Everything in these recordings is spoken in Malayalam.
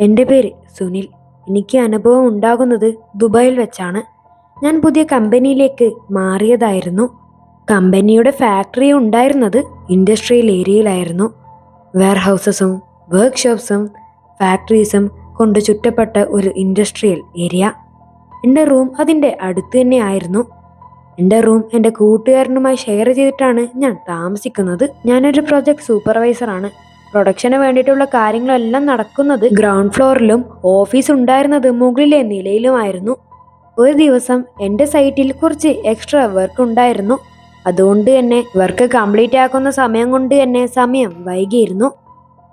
എന്റെ പേര് സുനിൽ. എനിക്ക് അനുഭവം ഉണ്ടാകുന്നത് ദുബായിൽ വെച്ചാണ്. ഞാൻ പുതിയ കമ്പനിയിലേക്ക് മാറിയതായിരുന്നു. കമ്പനിയുടെ ഫാക്ടറി ഉണ്ടായിരുന്നത് ഇൻഡസ്ട്രിയൽ ഏരിയയിലായിരുന്നു. വെയർഹൗസസും വർക്ക്ഷോപ്സും ഫാക്ടറീസും കൊണ്ട് ചുറ്റപ്പെട്ട ഒരു ഇൻഡസ്ട്രിയൽ ഏരിയ. എന്റെ റൂം അതിന്റെ അടുത്ത് തന്നെ ആയിരുന്നു. എന്റെ റൂം എന്റെ കൂട്ടുകാരനുമായി ഷെയർ ചെയ്തിട്ടാണ് ഞാൻ താമസിക്കുന്നത്. ഞാനൊരു പ്രൊജക്ട് സൂപ്പർവൈസറാണ്. പ്രൊഡക്ഷന് വേണ്ടിയിട്ടുള്ള കാര്യങ്ങളെല്ലാം നടക്കുന്നത് ഗ്രൗണ്ട് ഫ്ലോറിലും ഓഫീസ് ഉണ്ടായിരുന്നത് മുകളിലെ നിലയിലുമായിരുന്നു. ഒരു ദിവസം എന്റെ സൈറ്റിൽ കുറച്ച് എക്സ്ട്രാ വർക്ക് ഉണ്ടായിരുന്നു. അതുകൊണ്ട് തന്നെ വർക്ക് കംപ്ലീറ്റ് ആക്കുന്ന സമയം കൊണ്ട് തന്നെ സമയം വൈകിയിരുന്നു.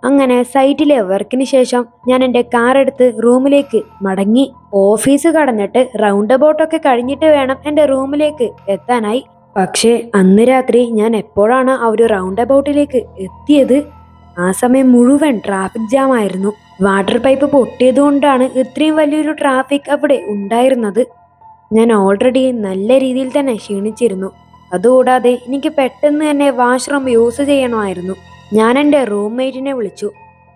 അങ്ങനെ സൈറ്റിലെ വർക്കിന് ശേഷം ഞാൻ എന്റെ കാർ എടുത്ത് റൂമിലേക്ക് മടങ്ങി. ഓഫീസ് കടന്നിട്ട് റൗണ്ട് അബൌട്ടൊക്കെ കഴിഞ്ഞിട്ട് വേണം എന്റെ റൂമിലേക്ക് എത്താനായി. പക്ഷേ അന്ന് രാത്രി ഞാൻ എപ്പോഴാണ് ആ ഒരു റൗണ്ട് അബൌട്ടിലേക്ക് എത്തിയത്? ആ സമയം മുഴുവൻ ട്രാഫിക് ജാം ആയിരുന്നു. വാട്ടർ പൈപ്പ് പൊട്ടിയതുകൊണ്ടാണ് ഇത്രയും വലിയൊരു ട്രാഫിക് അവിടെ ഉണ്ടായിരുന്നത്. ഞാൻ ഓൾറെഡി നല്ല രീതിയിൽ തന്നെ ക്ഷീണിച്ചിരുന്നു. അതുകൂടാതെ എനിക്ക് പെട്ടെന്ന് തന്നെ വാഷ്റൂം യൂസ് ചെയ്യണമായിരുന്നു. ഞാൻ എന്റെ റൂംമേറ്റിനെ വിളിച്ചു.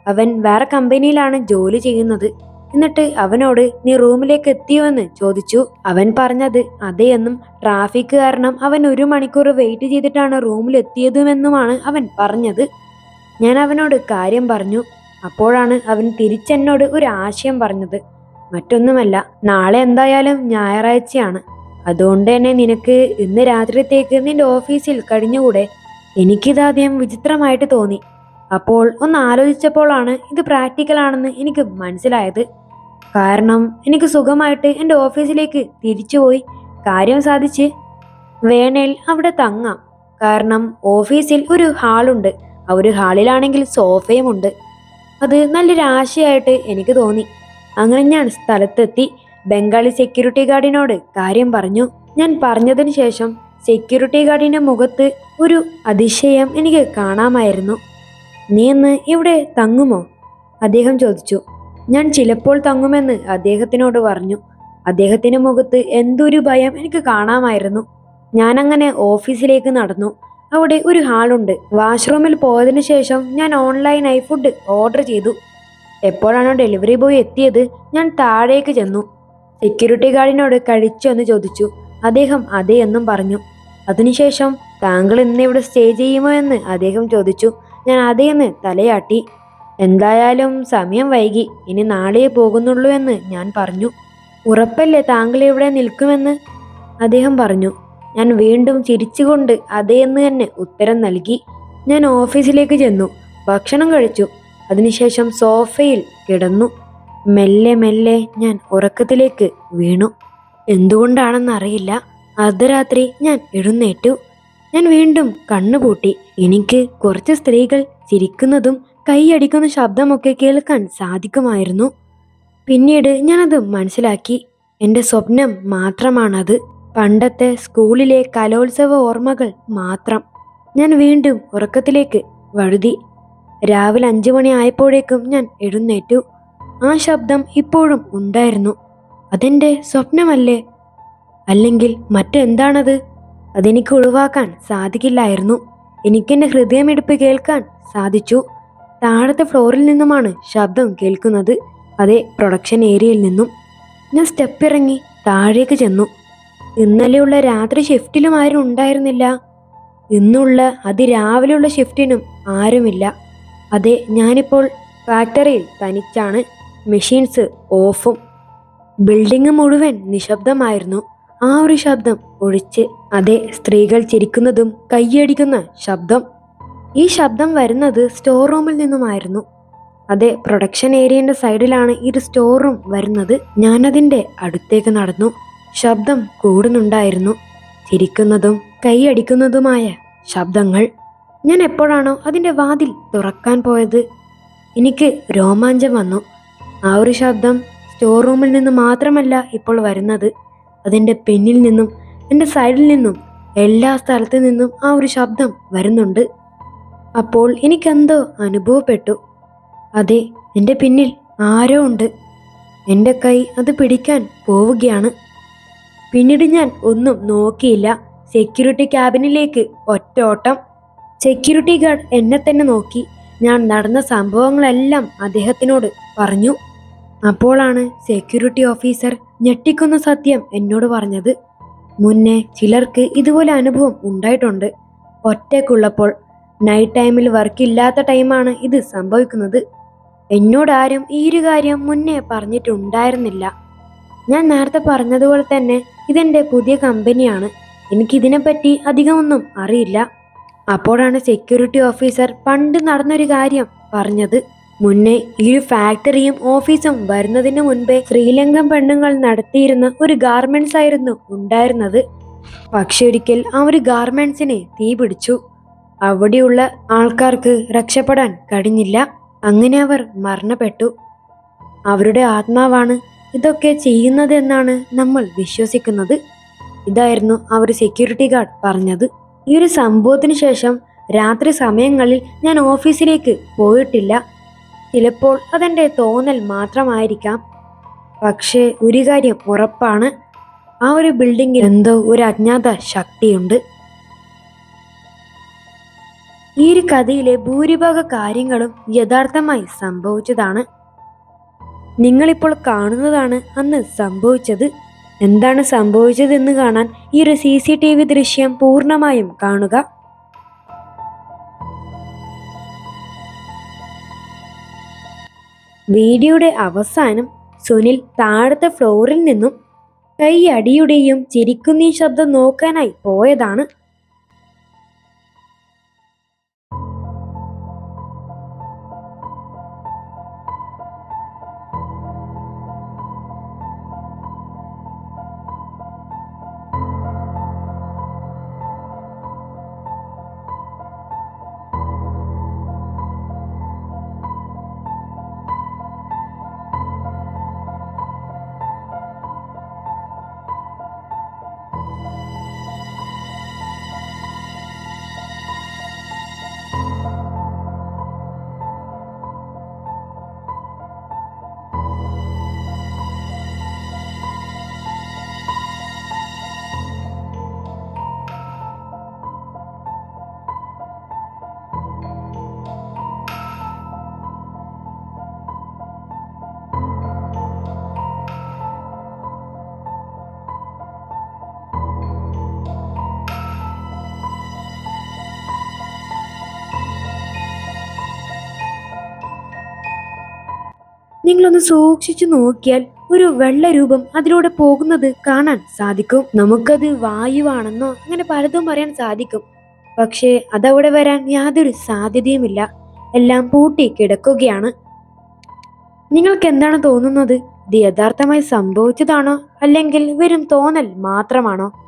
അവൻ വേറെ കമ്പനിയിലാണ് ജോലി ചെയ്യുന്നത്. എന്നിട്ട് അവനോട് നീ റൂമിലേക്ക് എത്തിയോ എന്ന് ചോദിച്ചു. അവൻ പറഞ്ഞത് അതെയെന്നും ട്രാഫിക് കാരണം അവൻ ഒരു മണിക്കൂർ വെയിറ്റ് ചെയ്തിട്ടാണ് റൂമിൽ എത്തിയതുമെന്നുമാണ് അവൻ പറഞ്ഞത്. ഞാൻ അവനോട് കാര്യം പറഞ്ഞു. അപ്പോഴാണ് അവൻ തിരിച്ചെന്നോട് ഒരു ആശയം പറഞ്ഞത്. മറ്റൊന്നുമല്ല നാളെ എന്തായാലും ഞായറാഴ്ചയാണ്. അതുകൊണ്ട് തന്നെ നിനക്ക് ഇന്ന് രാത്രിത്തേക്ക് നിന്റെ ഓഫീസിൽ കഴിഞ്ഞുകൂടെ? എനിക്കിതാദ്യം വിചിത്രമായിട്ട് തോന്നി. അപ്പോൾ ഒന്ന് ആലോചിച്ചപ്പോഴാണ് ഇത് പ്രാക്ടിക്കലാണെന്ന് എനിക്ക് മനസ്സിലായത്. കാരണം എനിക്ക് സുഖമായിട്ട് എന്റെ ഓഫീസിലേക്ക് തിരിച്ചുപോയി കാര്യം സാധിച്ച് വേണേൽ അവിടെ തങ്ങാം. കാരണം ഓഫീസിൽ ഒരു ഹാളുണ്ട്. ആ ഒരു ഹാളിലാണെങ്കിൽ സോഫയും ഉണ്ട്. അത് നല്ലൊരു ആശയമായിട്ട് എനിക്ക് തോന്നി. അങ്ങനെ ഞാൻ സ്ഥലത്തെത്തി ബംഗാളി സെക്യൂരിറ്റി ഗാർഡിനോട് കാര്യം പറഞ്ഞു. ഞാൻ പറഞ്ഞതിന് ശേഷം സെക്യൂരിറ്റി ഗാർഡിന്റെ മുഖത്ത് ഒരു അതിശയം എനിക്ക് കാണാമായിരുന്നു. നീ ഇന്ന് ഇവിടെ തങ്ങുമോ? അദ്ദേഹം ചോദിച്ചു. ഞാൻ ചിലപ്പോൾ തങ്ങുമെന്ന് അദ്ദേഹത്തിനോട് പറഞ്ഞു. അദ്ദേഹത്തിന്റെ മുഖത്ത് എന്തൊരു ഭയം എനിക്ക് കാണാമായിരുന്നു. ഞാനങ്ങനെ ഓഫീസിലേക്ക് നടന്നു. അവിടെ ഒരു ഹാളുണ്ട്. വാഷ്റൂമിൽ പോയതിനു ശേഷം ഞാൻ ഓൺലൈനായി ഫുഡ് ഓർഡർ ചെയ്തു. എപ്പോഴാണോ ഡെലിവറി ബോയ് എത്തിയത് ഞാൻ താഴേക്ക് ചെന്നു. സെക്യൂരിറ്റി ഗാർഡിനോട് കഴിച്ചോ എന്ന് ചോദിച്ചു. അദ്ദേഹം അതേ എന്നും പറഞ്ഞു. അതിനുശേഷം താങ്കൾ ഇന്ന് ഇവിടെ സ്റ്റേ ചെയ്യുമോ എന്ന്? അദ്ദേഹം ചോദിച്ചു. ഞാൻ അതേ എന്ന് തലയാട്ടി. എന്തായാലും സമയം വൈകി. ഇനി നാളെ പോകുന്നുള്ളൂ എന്ന് ഞാൻ പറഞ്ഞു. ഉറപ്പല്ലേ താങ്കൾ ഇവിടെ നിൽക്കുമെന്ന്? അദ്ദേഹം പറഞ്ഞു. ഞാൻ വീണ്ടും ചിരിച്ചുകൊണ്ട് അതേ തന്നെ ഉത്തരം നൽകി. ഞാൻ ഓഫീസിലേക്ക് ചെന്നു. ഭക്ഷണം കഴിച്ചു. അതിനുശേഷം സോഫയിൽ കിടന്നു. മെല്ലെ മെല്ലെ ഞാൻ ഉറക്കത്തിലേക്ക് വീണു. എന്തുകൊണ്ടാണെന്നറിയില്ല. അർദ്ധരാത്രി ഞാൻ എഴുന്നേറ്റു. ഞാൻ വീണ്ടും കണ്ണുപൂട്ടി. എനിക്ക് കുറച്ച് സ്ത്രീകൾ ചിരിക്കുന്നതും കൈയടിക്കുന്ന ശബ്ദമൊക്കെ കേൾക്കാൻ സാധിക്കുമായിരുന്നു. പിന്നീട് ഞാനത് മനസ്സിലാക്കി. എന്റെ സ്വപ്നം മാത്രമാണത്. പണ്ടത്തെ സ്കൂളിലെ കലോത്സവ ഓർമ്മകൾ മാത്രം ഞാൻ വീണ്ടും ഉറക്കത്തിലേക്ക് വഴുതി. രാവിലെ അഞ്ചു മണി ആയപ്പോഴേക്കും ഞാൻ എഴുന്നേറ്റു. ആ ശബ്ദം ഇപ്പോഴും ഉണ്ടായിരുന്നു. അതെന്റെ സ്വപ്നമല്ലേ? അല്ലെങ്കിൽ മറ്റെന്താണത്? അതെനിക്ക് ഒഴിവാക്കാൻ സാധിക്കില്ലായിരുന്നു. എനിക്കെന്റെ ഹൃദയമിടിപ്പ് കേൾക്കാൻ സാധിച്ചു. താഴത്തെ ഫ്ലോറിൽ നിന്നുമാണ് ശബ്ദം കേൾക്കുന്നത്. അതേ പ്രൊഡക്ഷൻ ഏരിയയിൽ നിന്നും. ഞാൻ സ്റ്റെപ്പ് ഇറങ്ങി താഴേക്ക് ചെന്നു. ഇന്നലെയുള്ള രാത്രി ഷിഫ്റ്റിലും ആരും ഉണ്ടായിരുന്നില്ല. ഇന്നുള്ള അതിരാവിലെയുള്ള ഷിഫ്റ്റിനും ആരുമില്ല. അതെ ഞാനിപ്പോൾ ഫാക്ടറിയിൽ തനിച്ചാണ് മെഷീൻസ് ഓഫും ബിൽഡിംഗ് മുഴുവൻ നിശബ്ദമായിരുന്നു. ആ ഒരു ശബ്ദം ഒഴിച്ച് അതെ സ്ത്രീകൾ ചിരിക്കുന്നതും കൈയടിക്കുന്ന ശബ്ദം. ഈ ശബ്ദം വരുന്നത് സ്റ്റോർ റൂമിൽ നിന്നുമായിരുന്നു. അതെ പ്രൊഡക്ഷൻ ഏരിയന്റെ സൈഡിലാണ് ഈ സ്റ്റോർ റൂം വരുന്നത്. ഞാനതിന്റെ അടുത്തേക്ക് നടന്നു. ശബ്ദം കൂടുന്നുണ്ടായിരുന്നു. ചിരിക്കുന്നതും കൈയടിക്കുന്നതുമായ ശബ്ദങ്ങൾ. ഞാൻ എപ്പോഴാണോ അതിന്റെ വാതിൽ തുറക്കാൻ പോയത്? എനിക്ക് രോമാഞ്ചം വന്നു. ആ ഒരു ശബ്ദം സ്റ്റോർ റൂമിൽ നിന്ന് മാത്രമല്ല ഇപ്പോൾ വരുന്നത്. അതിന്റെ പിന്നിൽ നിന്നും എന്റെ സൈഡിൽ നിന്നും എല്ലാ സ്ഥലത്തു നിന്നും ആ ഒരു ശബ്ദം വരുന്നുണ്ട്. അപ്പോൾ എനിക്കെന്തോ അനുഭവപ്പെട്ടു. അതെ എന്റെ പിന്നിൽ ആരോ ഉണ്ട്. എന്റെ കൈ അത് പിടിക്കാൻ പോവുകയാണ്. പിന്നീട് ഞാൻ ഒന്നും നോക്കിയില്ല. സെക്യൂരിറ്റി ക്യാബിനിലേക്ക് ഒറ്റ ഓട്ടം. സെക്യൂരിറ്റി ഗാർഡ് എന്നെ തന്നെ നോക്കി. ഞാൻ നടന്ന സംഭവങ്ങളെല്ലാം അദ്ദേഹത്തിനോട് പറഞ്ഞു. അപ്പോഴാണ് സെക്യൂരിറ്റി ഓഫീസർ ഞെട്ടിക്കുന്ന സത്യം എന്നോട് പറഞ്ഞത്. മുന്നേ ചിലർക്ക് ഇതുപോലെ അനുഭവം ഉണ്ടായിട്ടുണ്ട്. ഒറ്റയ്ക്കുള്ളപ്പോൾ നൈറ്റ് ടൈമിൽ വർക്ക് ഇല്ലാത്ത ടൈമാണ് ഇത് സംഭവിക്കുന്നത്. എന്നോടാരും ഈ ഒരു കാര്യം മുന്നേ പറഞ്ഞിട്ടുണ്ടായിരുന്നില്ല. ഞാൻ നേരത്തെ പറഞ്ഞതുപോലെ തന്നെ ഇതെന്റെ പുതിയ കമ്പനിയാണ്. എനിക്കിതിനെപ്പറ്റി അധികമൊന്നും അറിയില്ല. അപ്പോഴാണ് സെക്യൂരിറ്റി ഓഫീസർ പണ്ട് നടന്നൊരു കാര്യം പറഞ്ഞത്. മുന്നേ ഈ ഫാക്ടറിയും ഓഫീസും വരുന്നതിന് മുൻപേ ശ്രീലങ്കൻ പെണ്ണുങ്ങൾ നടത്തിയിരുന്ന ഒരു ഗാർമെന്റ്സ് ആയിരുന്നു ഉണ്ടായിരുന്നത്. പക്ഷെ ഒരിക്കൽ ആ ഒരു ഗാർമെന്റ്സിനെ തീ പിടിച്ചു. അവിടെയുള്ള ആൾക്കാർക്ക് രക്ഷപ്പെടാൻ കഴിഞ്ഞില്ല. അങ്ങനെ അവർ മരണപ്പെട്ടു. അവരുടെ ആത്മാവാണ് ഇതൊക്കെ ചെയ്യുന്നതെന്നാണ് നമ്മൾ വിശ്വസിക്കുന്നത്. ഇതായിരുന്നു അവർ സെക്യൂരിറ്റി ഗാർഡ് പറഞ്ഞത്. ഈ ഒരു സംഭവത്തിന് ശേഷം രാത്രി സമയങ്ങളിൽ ഞാൻ ഓഫീസിലേക്ക് പോയിട്ടില്ല. ചിലപ്പോൾ അതെന്റെ തോന്നൽ മാത്രമായിരിക്കാം. പക്ഷേ ഒരു കാര്യം ഉറപ്പാണ്. ആ ഒരു ബിൽഡിങ്ങിൽ എന്തോ ഒരു അജ്ഞാത ശക്തിയുണ്ട്. ഈ ഒരു കഥയിലെ ഭൂരിഭാഗ കാര്യങ്ങളും യഥാർത്ഥമായി സംഭവിച്ചതാണ്. നിങ്ങളിപ്പോൾ കാണുന്നതാണ് അന്ന് സംഭവിച്ചത്. എന്താണ് സംഭവിച്ചതെന്ന് കാണാൻ ഈ ഒരു സി സി ടി വി ദൃശ്യം പൂർണമായും കാണുക. വീഡിയോയുടെ അവസാനം സുനിൽ താഴത്തെ ഫ്ലോറിൽ നിന്നും കൈയടിയുടെയും ചിരിക്കുന്നീ ശബ്ദം നോക്കാനായി പോയതാണ്. നിങ്ങളൊന്ന് സൂക്ഷിച്ചു നോക്കിയാൽ ഒരു വെള്ള രൂപം അതിലൂടെ പോകുന്നത് കാണാൻ സാധിക്കും. നമുക്കത് വായുവാണെന്നോ അങ്ങനെ പലതും പറയാൻ സാധിക്കും. പക്ഷേ അതവിടെ വരാൻ യാതൊരു സാധ്യതയുമില്ല. എല്ലാം പൂട്ടി കിടക്കുകയാണ്. നിങ്ങൾക്ക് എന്താണ് തോന്നുന്നത്? ഇത് യഥാർത്ഥമായി സംഭവിച്ചതാണോ? അല്ലെങ്കിൽ വെറും തോന്നൽ മാത്രമാണോ?